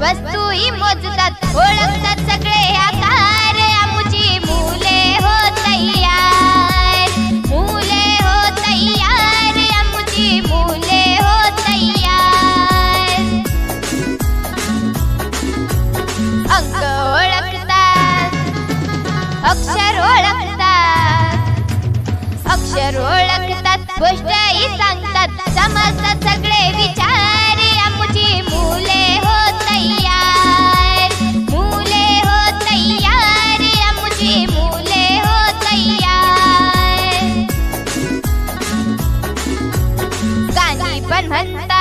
वस्तूही मोजतात ओळखतात सगळे आकार आमुची मुले हो तयार मुले हो तयार. आमुची मुले हो तयार. अंक ओळखतात अक्षर ओळखतात अक्षर ओळखतात गोष्टही सांगतात. समजतात सगळे 来来